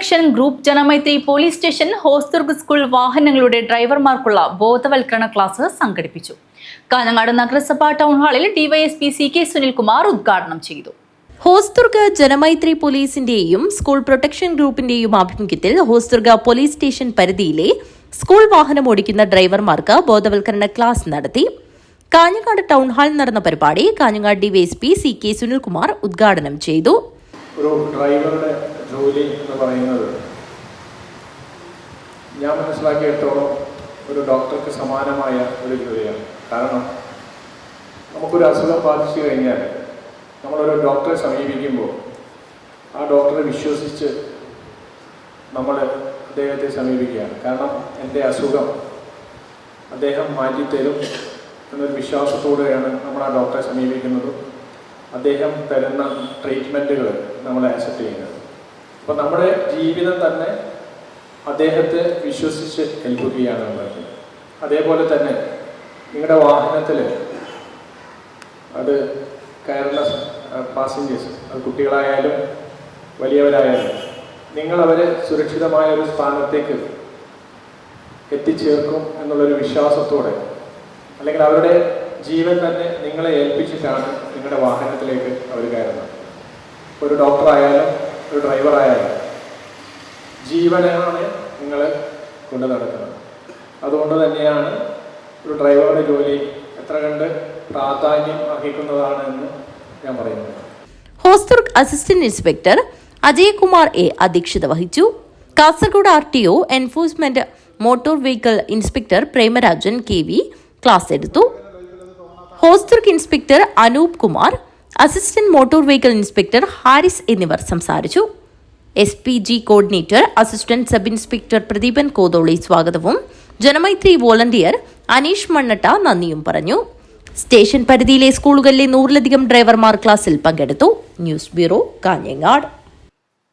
Protection group Janamaithri police station Hosdurg school വാഹനങ്ങളുടെ ഡ്രൈവർമാർക്കുള്ള ബോധവൽക്കരണ ക്ലാസ് സംഘടിപ്പിച്ചു. കാഞ്ഞങ്ങാട് നഗരസഭാ ടൗൺ ഹാളിൽ ഡിവൈഎസ്പി സി കെ സുനിൽകുമാർ ഉദ്ഘാടനം ചെയ്തു. ഹോസ്ദുർഗ് ജനമൈത്രി പോലീസിന്റെയും സ്കൂൾ പ്രൊട്ടക്ഷൻ ഗ്രൂപ്പിന്റെയും ആഭിമുഖ്യത്തിൽ ഹോസ്ദുർഗ് പോലീസ് സ്റ്റേഷൻ പരിധിയിലെ സ്കൂൾ വാഹനം ഓടിക്കുന്ന ഡ്രൈവർമാർക്ക് ബോധവൽക്കരണ ക്ലാസ് നടത്തി. കാഞ്ഞങ്ങാട് ടൗൺ ഹാളിൽ നടന്ന പരിപാടി Kanhangad DYSP C K Sunilkumar ഉദ്ഘാടനം ചെയ്തു. ഒരു ഡ്രൈവറുടെ ജോലി എന്ന് പറയുന്നത്. ഞാൻ മനസ്സിലാക്കിയിടത്തോളം ഒരു ഡോക്ടർക്ക് സമാനമായ ഒരു ജോലിയാണ്. കാരണം നമുക്കൊരു അസുഖം ബാധിച്ചു കഴിഞ്ഞാൽ നമ്മളൊരു ഡോക്ടറെ സമീപിക്കുമ്പോൾ ആ ഡോക്ടറെ വിശ്വസിച്ച് നമ്മൾ അദ്ദേഹത്തെ സമീപിക്കുകയാണ്. കാരണം എന്റെ അസുഖം അദ്ദേഹം മാറ്റിത്തരും എന്നൊരു വിശ്വാസത്തോടെയാണ് നമ്മൾ ആ ഡോക്ടറെ സമീപിക്കുന്നതും. അദ്ദേഹം തരുന്ന ട്രീറ്റ്മെന്റുകൾ നമ്മൾ ആക്സെപ്റ്റ് ചെയ്യുന്നത്. അപ്പോൾ നമ്മുടെ ജീവിതം തന്നെ അദ്ദേഹത്തെ വിശ്വസിച്ച് ഏൽപ്പിക്കുകയാണ് നമ്മൾ അതേപോലെ തന്നെ നിങ്ങളുടെ വാഹനത്തിൽ അത് കയറുന്ന പാസഞ്ചേഴ്സ് അത് കുട്ടികളായാലും വലിയവരായാലും നിങ്ങൾ അവരെ സുരക്ഷിതമായ ഒരു സ്ഥാനത്തേക്ക് എത്തിച്ചേർക്കും എന്നുള്ളൊരു വിശ്വാസത്തോടെ അല്ലെങ്കിൽ അവരുടെ ജീവൻ തന്നെ നിങ്ങളെ ഏൽപ്പിച്ചിട്ടാണ് നിങ്ങളുടെ വാഹനത്തിലേക്ക് അവർ കയറുന്നത്. ഒരു ഡോക്ടറായാലും ഒരു ഡ്രൈവറായാലും ജീവനാണ് നിങ്ങൾ കൊണ്ടു നടക്കുന്നത്. അതുകൊണ്ട് തന്നെയാണ് ഒരു ഡ്രൈവറുടെ ജോലി എത്ര കണ്ട് പ്രാധാന്യം അർഹിക്കുന്നതാണ് എന്ന് ഞാൻ പറയുന്നത്. ഹോസ്റ്റർ അസിസ്റ്റന്റ് ഇൻസ്പെക്ടർ അജയ്കുമാർ എ അധ്യക്ഷത വഹിച്ചു. Kasaragod R T O enforcement motor vehicle inspector Premarajan K V class എടുത്തു. Hosdurg inspector Anoop Kumar assistant motor vehicle inspector Haris എന്നിവർ സംസാരിച്ചു. S P G coordinator assistant sub inspector Pradeepan Kotholi സ്വാഗതവും. Janamaithri volunteer Aneesh മണ്ണട്ട നന്ദിയും പറഞ്ഞു. Station പരിധിയിലെ സ്കൂളുകളിലെ നൂറിലധികം ഡ്രൈവർമാർ ക്ലാസ്സിൽ പങ്കെടുത്തു. News bureau Kanhangad.